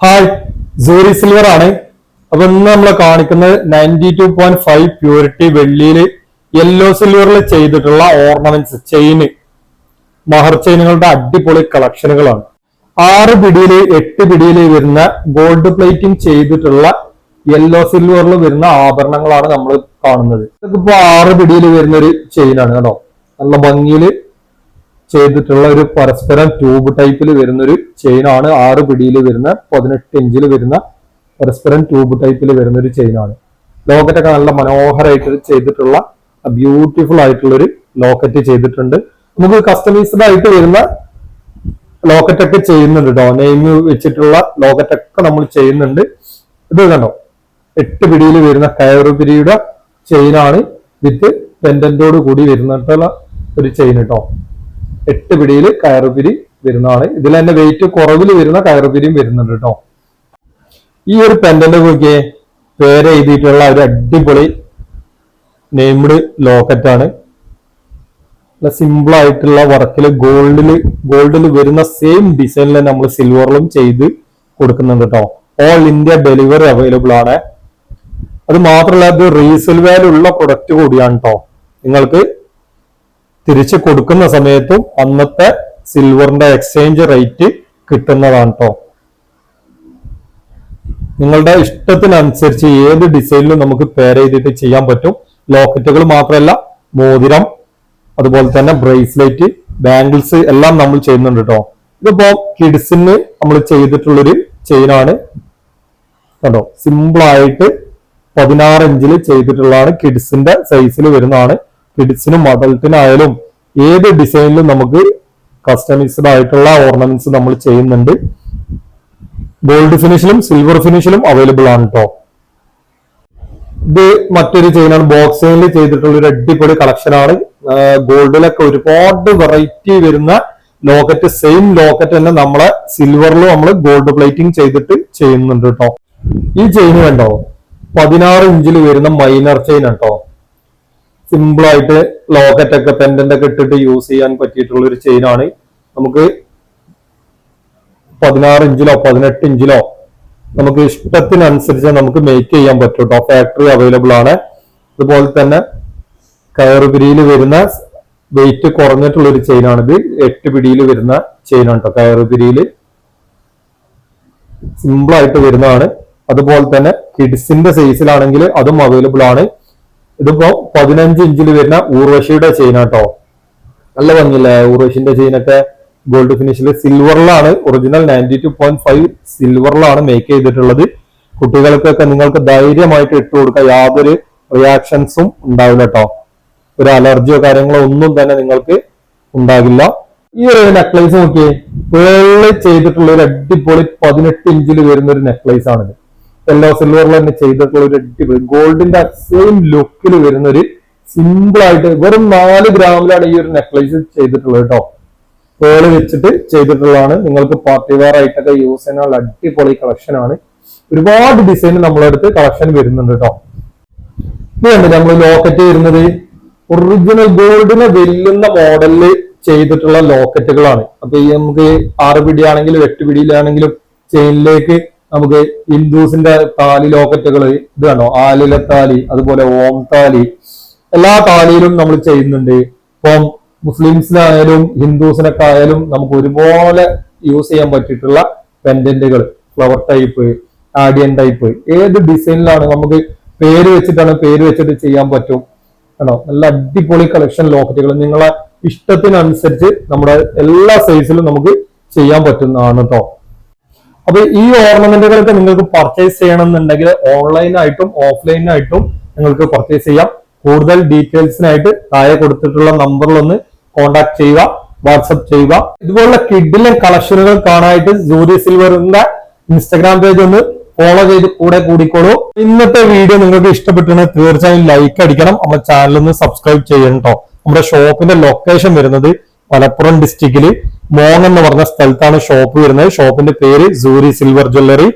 Hi Suri silver ആണ്. അപ്പൊ ഇന്ന് നമ്മൾ കാണിക്കുന്നത് ninety two point five purity വെള്ളിയിൽ yellow സിൽവറിൽ ചെയ്തിട്ടുള്ള ഓർണമെന്റ്സ് ചെയിന് മഹർ ചെയിനുകളുടെ അടിപൊളി കളക്ഷനുകളാണ് ആറ് പിടിയിൽ എട്ട് പിടിയിൽ വരുന്ന ഗോൾഡ് പ്ലേറ്റിംഗ് ചെയ്തിട്ടുള്ള യെല്ലോ സിൽവറിൽ വരുന്ന ആഭരണങ്ങളാണ് നമ്മൾ കാണുന്നത്. ഇതൊക്കെ ആറ് പിടിയിൽ വരുന്ന ഒരു ചെയിനാണ് കേട്ടോ. നല്ല ഭംഗിയിൽ ചെയ്തിട്ടുള്ള ഒരു പരസ്പരം ട്യൂബ് ടൈപ്പിൽ വരുന്ന ഒരു ചെയിനാണ് ആറ് പിടിയിൽ വരുന്ന പതിനെട്ട് ഇഞ്ചിൽ വരുന്ന പരസ്പരം ട്യൂബ് ടൈപ്പിൽ വരുന്ന ഒരു ചെയിനാണ് ലോക്കറ്റ് ലോക്കറ്റൊക്കെ നല്ല മനോഹരമായിട്ട് ചെയ്തിട്ടുള്ള ബ്യൂട്ടിഫുൾ ആയിട്ടുള്ള ഒരു ലോക്കറ്റ് ചെയ്തിട്ടുണ്ട്. നമുക്ക് കസ്റ്റമൈസ്ഡ് ആയിട്ട് വരുന്ന ലോക്കറ്റ് ഒക്കെ ചെയ്യുന്നുണ്ട് കേട്ടോ നെയിം വെച്ചിട്ടുള്ള ലോക്കറ്റ് ഒക്കെ നമ്മൾ ചെയ്യുന്നുണ്ട്. ഇത് കണ്ടോ? എട്ട് പിടിയിൽ വരുന്ന കയറു പിരിയുടെ ചെയിനാണ് വിത്ത് പെൻഡന്റോട് കൂടി വരുന്നിട്ടുള്ള ഒരു ചെയിൻ കേട്ടോ എട്ട് പിടിയിൽ കയറുപിരി വരുന്നതാണ്. ഇതിൽ തന്നെ വെയിറ്റ് കുറവിൽ വരുന്ന കയറുപിരിയും വരുന്നുണ്ട് കേട്ടോ ഈ ഒരു പെൻഡന്റ് നോക്കിയേ പേര് എഴുതിയിട്ടുള്ള ഒരു അടിപൊളി നെയ്മഡ് ലോക്കറ്റ് ആണ്. സിമ്പിൾ ആയിട്ടുള്ള വർക്കിൽ ഗോൾഡിൽ ഗോൾഡിൽ വരുന്ന സെയിം ഡിസൈനിൽ നമ്മൾ സിൽവറിലും ചെയ്ത് കൊടുക്കുന്നുണ്ട് കേട്ടോ ഓൾ ഇന്ത്യ ഡെലിവറി അവൈലബിൾ ആണ്. അത് മാത്രമല്ല ഇത് റീസെൽ വാല്യൂ ഉള്ള പ്രൊഡക്റ്റ് കൂടിയാണ് കേട്ടോ നിങ്ങൾക്ക് തിരിച്ചു കൊടുക്കുന്ന സമയത്തും അന്നത്തെ സിൽവറിന്റെ എക്സ്ചേഞ്ച് റേറ്റ് കിട്ടുന്നതാണ് കേട്ടോ നിങ്ങളുടെ ഇഷ്ടത്തിനനുസരിച്ച് ഏത് ഡിസൈനിലും നമുക്ക് പെയർ ചെയ്തിട്ട് ചെയ്യാൻ പറ്റും. ലോക്കറ്റുകൾ മാത്രമല്ല മോതിരം അതുപോലെ തന്നെ ബ്രേസ്ലെറ്റ് ബാംഗിൾസ് എല്ലാം നമ്മൾ ചെയ്യുന്നുണ്ട് കേട്ടോ ഇതിപ്പോ കിഡ്സിന് നമ്മൾ ചെയ്തിട്ടുള്ളൊരു ചെയിനാണ് കണ്ടോ? സിമ്പിൾ ആയിട്ട് പതിനാറ് ഇഞ്ചിൽ ചെയ്തിട്ടുള്ളതാണ് കിഡ്സിന്റെ സൈസിൽ വരുന്നതാണ്. കിഡ്സിനും അഡൽട്ടിനായാലും ഏത് ഡിസൈനിലും നമുക്ക് കസ്റ്റമൈസ്ഡ് ആയിട്ടുള്ള ഓർണമെന്റ്സ് നമ്മൾ ചെയ്യുന്നുണ്ട്. ഗോൾഡ് ഫിനിഷിലും സിൽവർ ഫിനിഷിലും അവൈലബിൾ ആണ് കേട്ടോ ഇത് മറ്റൊരു ചെയിനാണ് ബോക്സിൽ ചെയ്തിട്ടുള്ള ഒരു അടിപൊളി കളക്ഷൻ ആണ്. ഗോൾഡിലൊക്കെ ഒരുപാട് വെറൈറ്റി വരുന്ന ലോക്കറ്റ് സെയിം ലോക്കറ്റ് തന്നെ നമ്മളെ സിൽവറിലും നമ്മൾ ഗോൾഡ് പ്ലേറ്റിംഗ് ചെയ്തിട്ട് ചെയ്യുന്നുണ്ട് കേട്ടോ ഈ ചെയിൻ കണ്ടോ? പതിനാറ് ഇഞ്ചിൽ വരുന്ന മൈനർ ചെയിൻ കേട്ടോ സിമ്പിൾ ആയിട്ട് ലോക്കറ്റ് ഒക്കെ പെൻഡന്റ് ഒക്കെ ഇട്ടിട്ട് യൂസ് ചെയ്യാൻ പറ്റിയിട്ടുള്ള ഒരു ചെയിൻ ആണ്. നമുക്ക് പതിനാറ് ഇഞ്ചിലോ പതിനെട്ട് ഇഞ്ചിലോ നമുക്ക് ഇഷ്ടത്തിനനുസരിച്ച് നമുക്ക് മേക്ക് ചെയ്യാൻ പറ്റും കേട്ടോ ഫാക്ടറി അവൈലബിൾ ആണ്. അതുപോലെ തന്നെ കയറുപിരിയിൽ വരുന്ന വെയിറ്റ് കുറഞ്ഞിട്ടുള്ള ഒരു ചെയിനാണിത് എട്ട് പിടിയിൽ വരുന്ന ചെയിൻ ആണ് കേട്ടോ കയറുപിരിയിൽ സിമ്പിൾ ആയിട്ട് വരുന്നതാണ്. അതുപോലെ തന്നെ കിഡ്സിന്റെ സൈസിലാണെങ്കിൽ അതും അവൈലബിൾ ആണ്. ഇതിപ്പോ പതിനഞ്ച് ഇഞ്ചിൽ വരുന്ന ഊർവശിയുടെ ചെയിൻ കേട്ടോ നല്ല ഭംഗിയില്ലേ? ഊർവശിന്റെ ചെയിനൊക്കെ ഗോൾഡ് ഫിനിഷിൽ സിൽവറിലാണ് original ninety two point five സിൽവറിലാണ് make ചെയ്തിട്ടുള്ളത്. കുട്ടികൾക്കൊക്കെ നിങ്ങൾക്ക് ധൈര്യമായിട്ട് ഇട്ട് കൊടുക്കുക യാതൊരു റിയാക്ഷൻസും ഉണ്ടാവില്ല കേട്ടോ ഒരു അലർജിയോ കാര്യങ്ങളോ ഒന്നും തന്നെ നിങ്ങൾക്ക് ഉണ്ടാകില്ല. ഈ ഒരു നെക്ലൈസ് നോക്കിയേ പേൾ ചെയ്തിട്ടുള്ള ഒരു അടിപൊളി പതിനെട്ട് ഇഞ്ചിൽ വരുന്ന ഒരു നെക്ലൈസ് ആണിത്. യെല്ലോ സിൽവറിൽ തന്നെ ചെയ്തിട്ടുള്ള ഒരു അടിപൊളി ഗോൾഡിന്റെ സെയിം ലുക്കിൽ വരുന്ന ഒരു സിമ്പിൾ ആയിട്ട് വെറും നാല് ഗ്രാമിലാണ് ഈ ഒരു നെക്ലേസ് ചെയ്തിട്ടുള്ളത് കേട്ടോ പേൾ വെച്ചിട്ട് ചെയ്തിട്ടുള്ളതാണ്. നിങ്ങൾക്ക് പാർട്ടി വെയർ ആയിട്ടൊക്കെ യൂസ് ചെയ്യാനുള്ള അടിപൊളി കളക്ഷൻ ആണ്. ഒരുപാട് ഡിസൈൻ നമ്മളടുത്ത് കളക്ഷൻ വരുന്നുണ്ട് കേട്ടോ ഇത് കണ്ടില്ലേ നമ്മൾ ലോക്കറ്റ് വരുന്നത്? ഒറിജിനൽ ഗോൾഡിനെ വെല്ലുന്ന മോഡലിൽ ചെയ്തിട്ടുള്ള ലോക്കറ്റുകളാണ് അപ്പൊ ഈ നമുക്ക് ആറ് പിടിയാണെങ്കിലും എട്ട് പിടിയിലാണെങ്കിലും ചെയിനിലേക്ക് നമുക്ക് ഹിന്ദുസിന്റെ താലി ലോക്കറ്റുകൾ ഇത് കണ്ടോ? ആലിലെ താലി അതുപോലെ ഓം താലി എല്ലാ താലിയിലും നമ്മൾ ചെയ്യുന്നുണ്ട്. ഇപ്പം മുസ്ലിംസിനായാലും ഹിന്ദുസിനൊക്കെ ആയാലും നമുക്ക് ഒരുപോലെ യൂസ് ചെയ്യാൻ പറ്റിയിട്ടുള്ള പെൻഡന്റുകൾ ഫ്ലവർ ടൈപ്പ് ആഡിയൻ ടൈപ്പ് ഏത് ഡിസൈനിലാണ് നമുക്ക് പേര് വെച്ചിട്ടാണ് പേര് വെച്ചിട്ട് ചെയ്യാൻ പറ്റും? ആണോ? നല്ല അടിപൊളി കളക്ഷൻ ലോക്കറ്റുകൾ നിങ്ങളെ ഇഷ്ടത്തിനനുസരിച്ച് നമ്മുടെ എല്ലാ സൈസിലും നമുക്ക് ചെയ്യാൻ പറ്റുന്നതാണ് കേട്ടോ അപ്പൊ ഈ ഓർണമെന്റുകളൊക്കെ നിങ്ങൾക്ക് പർച്ചേസ് ചെയ്യണമെന്നുണ്ടെങ്കിൽ ഓൺലൈനായിട്ടും ഓഫ്ലൈനായിട്ടും നിങ്ങൾക്ക് പർച്ചേസ് ചെയ്യാം. കൂടുതൽ ഡീറ്റെയിൽസിനായിട്ട് താഴെ കൊടുത്തിട്ടുള്ള നമ്പറിൽ ഒന്ന് കോൺടാക്ട് ചെയ്യുക വാട്സപ്പ് ചെയ്യുക. ഇതുപോലുള്ള കിഡിലെ കളക്ഷനുകൾ കാണാനായിട്ട് ജോലി സിൽവറിന്റെ ഇൻസ്റ്റാഗ്രാം പേജ് ഒന്ന് ഫോളോ ചെയ്ത് കൂടെ കൂടിക്കോളൂ. ഇന്നത്തെ വീഡിയോ നിങ്ങൾക്ക് ഇഷ്ടപ്പെട്ടുണ്ടെങ്കിൽ തീർച്ചയായും ലൈക്ക് അടിക്കണം. നമ്മുടെ ചാനൽ ഒന്ന് സബ്സ്ക്രൈബ് ചെയ്യണം കേട്ടോ നമ്മുടെ ഷോപ്പിന്റെ ലൊക്കേഷൻ വരുന്നത് മലപ്പുറം ഡിസ്ട്രിക്റ്റിൽ മോങ് എന്ന് പറഞ്ഞ സ്ഥലത്താണ് ഷോപ്പ് വരുന്നത്. ഷോപ്പിന്റെ പേര് സൂരി സിൽവർ ജ്വല്ലറി.